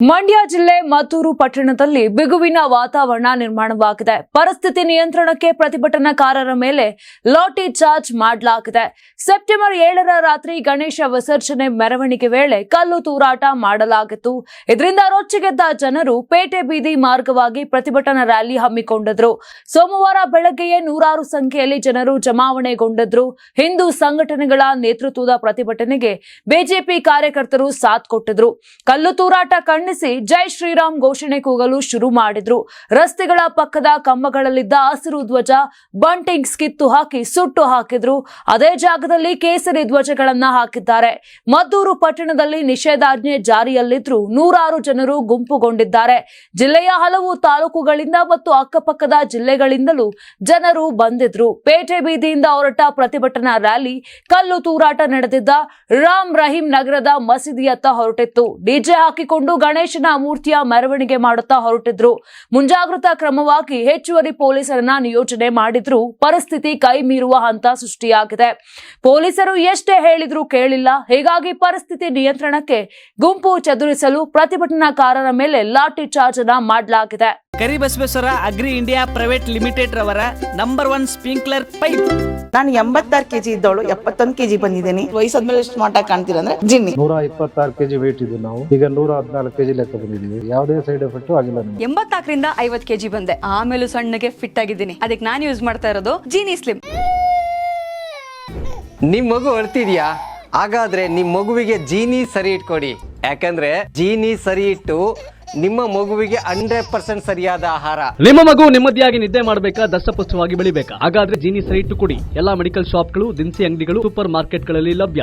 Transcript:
ಮಂಡ್ಯ ಜಿಲ್ಲೆ ಮದ್ದೂರು ಪಟ್ಟಣದಲ್ಲಿ ಬಿಗುವಿನ ವಾತಾವರಣ ನಿರ್ಮಾಣವಾಗಿದೆ. ಪರಿಸ್ಥಿತಿ ನಿಯಂತ್ರಣಕ್ಕೆ ಪ್ರತಿಭಟನಾಕಾರರ ಮೇಲೆ ಲಾಠಿ ಚಾರ್ಜ್ ಮಾಡಲಾಗಿದೆ. ಸೆಪ್ಟೆಂಬರ್ ಏಳರ ರಾತ್ರಿ ಗಣೇಶ ವಿಸರ್ಜನೆ ಮೆರವಣಿಗೆ ವೇಳೆ ಕಲ್ಲು ತೂರಾಟ ಮಾಡಲಾಗಿತ್ತು. ಇದರಿಂದ ರೊಚ್ಚಿಗೆದ್ದ ಜನರು ಪೇಟೆ ಬೀದಿ ಮಾರ್ಗವಾಗಿ ಪ್ರತಿಭಟನಾ ರ್ಯಾಲಿ ಹಮ್ಮಿಕೊಂಡಿದ್ರು ಸೋಮವಾರ ಬೆಳಗ್ಗೆಯೇ ನೂರಾರು ಸಂಖ್ಯೆಯಲ್ಲಿ ಜನರು ಜಮಾವಣೆಗೊಂಡಿದ್ರು ಹಿಂದೂ ಸಂಘಟನೆಗಳ ನೇತೃತ್ವದ ಪ್ರತಿಭಟನೆಗೆ ಬಿಜೆಪಿ ಕಾರ್ಯಕರ್ತರು ಸಾಥ್ ಕೊಟ್ಟಿದ್ರು ಕಲ್ಲು ತೂರಾಟ ಖಂಡಿಸಿ ಜೈ ಶ್ರೀರಾಮ್ ಘೋಷಣೆ ಕೂಗಲು ಶುರು ಮಾಡಿದ್ರು. ರಸ್ತೆಗಳ ಪಕ್ಕದ ಕಂಬಗಳಲ್ಲಿದ್ದ ಹಸಿರು ಧ್ವಜ ಬಂಟಿಂಗ್ಸ್ ಕಿತ್ತು ಹಾಕಿ ಸುಟ್ಟು ಹಾಕಿದ್ರು. ಅದೇ ಜಾಗದಲ್ಲಿ ಕೇಸರಿ ಧ್ವಜಗಳನ್ನ ಹಾಕಿದ್ದಾರೆ. ಮದ್ದೂರು ಪಟ್ಟಣದಲ್ಲಿ ನಿಷೇಧಾಜ್ಞೆ ಜಾರಿಯಲ್ಲಿದ್ರು ನೂರಾರು ಜನರು ಗುಂಪುಗೊಂಡಿದ್ದಾರೆ. ಜಿಲ್ಲೆಯ ಹಲವು ತಾಲೂಕುಗಳಿಂದ ಮತ್ತು ಅಕ್ಕಪಕ್ಕದ ಜಿಲ್ಲೆಗಳಿಂದಲೂ ಜನರು ಬಂದಿದ್ರು. ಪೇಟೆ ಬೀದಿಯಿಂದ ಹೊರಟ ಪ್ರತಿಭಟನಾ ರ್ಯಾಲಿ, ಕಲ್ಲು ತೂರಾಟ ನಡೆದಿದ್ದ ರಾಮ್ ರಹೀಂ ನಗರದ ಮಸೀದಿಯತ್ತ ಹೊರಟಿತ್ತು. ಡಿಜೆ ಹಾಕಿಕೊಂಡು ಗಣೇಶನ ಮೂರ್ತಿಯ ಮೆರವಣಿಗೆ ಮಾಡುತ್ತಾ ಹೊರಟಿದ್ರು. ಮುಂಜಾಗ್ರತಾ ಕ್ರಮವಾಗಿ ಹೆಚ್ಚುವರಿ ಪೊಲೀಸರನ್ನ ನಿಯೋಜನೆ ಮಾಡಿದ್ರು. ಪರಿಸ್ಥಿತಿ ಕೈ ಮೀರುವ ಹಂತ ಸೃಷ್ಟಿಯಾಗಿದೆ. ಪೊಲೀಸರು ಎಷ್ಟೇ ಹೇಳಿದ್ರು ಕೇಳಿಲ್ಲ. ಹೀಗಾಗಿ ಪರಿಸ್ಥಿತಿ ನಿಯಂತ್ರಣಕ್ಕೆ ಗುಂಪು ಚದುರಿಸಲು ಪ್ರತಿಭಟನಾಕಾರರ ಮೇಲೆ ಲಾಠಿ ಚಾರ್ಜ್ ಅನ್ನ ಮಾಡಲಾಗಿದೆ. Karibasaveshwara agri India private limited ರವರ ನಂಬರ್ ಒನ್ ಸ್ಪ್ರಿಂಕ್ಲರ್ ಪೈಪ್. ನಾನು ಎಂಬತ್ತಾರು ಕೆಜಿ ಇದ್ದವಳು ಎಪ್ಪತ್ತೊಂದು ಕೆಜಿ ಬಂದಿದ್ದೀನಿ. ವಯಸ್ಸಾದ್ಮೇಲೆ ಎಷ್ಟು ಮಾಟ ಕಾಣ್ತೀರ ಅಂದ್ರೆ ಜಿನ್ನಿ. ನೂರ ಇಪ್ಪತ್ತಾರು ಕೆಜಿ ವೇಟ್ ಇದೆ ನಾವು. ಈಗ ನೂರ ಹದಿನಾಲ್ಕು ಕೆಜಿ ಲೆಕ್ಕ ಬಂದಿದ್ದೀವಿ ಯಾವುದೇ ಸೈಡ್ ಎಫೆಕ್ಟ್ ಆಗಿಲ್ಲ ನಮಗೆ. ಎಂಬತ್ನಾಲ್ಕರಿಂದ ಐವತ್ ಕೆಜಿ ಬಂದೆ. ಆಮೇಲೂ ಸಣ್ಣಗೆ ಫಿಟ್ ಆಗಿದ್ದೀನಿ. ಅದಕ್ಕೆ ನಾನು ಯೂಸ್ ಮಾಡ್ತಾ ಇರೋದು ಜೀನಿ ಸ್ಲಿಮ್ ನಿಮ್ ಮಗು ಅಳ್ತಿದ್ಯಾ? ಹಾಗಾದ್ರೆ ನಿಮ್ ಮಗುವಿಗೆ ಜೀನಿ ಸರಿ ಇಟ್ಕೊಡಿ. ಯಾಕಂದ್ರೆ ಜೀನಿ ಸರಿ ಇಟ್ಟು ನಿಮ್ಮ ಮಗುವಿಗೆ ಹಂಡ್ರೆಡ್ ಪರ್ಸೆಂಟ್ ಸರಿಯಾದ ಆಹಾರ. ನಿಮ್ಮ ಮಗು ನೆಮ್ಮದಿಯಾಗಿ ನಿದ್ದೆ ಮಾಡಬೇಕಾ ದಷ್ಟಪುಷ್ಟವಾಗಿ ಬೆಳಿಬೇಕಾ? ಹಾಗಾದ್ರೆ ಜೀನಿ ಸರಿ ಇಟ್ಟು ಕೊಡಿ. ಎಲ್ಲಾ ಮೆಡಿಕಲ್ ಶಾಪ್ಗಳು ದಿನಸಿ ಅಂಗಡಿಗಳು ಸೂಪರ್ ಮಾರ್ಕೆಟ್ಗಳಲ್ಲಿ ಲಭ್ಯ.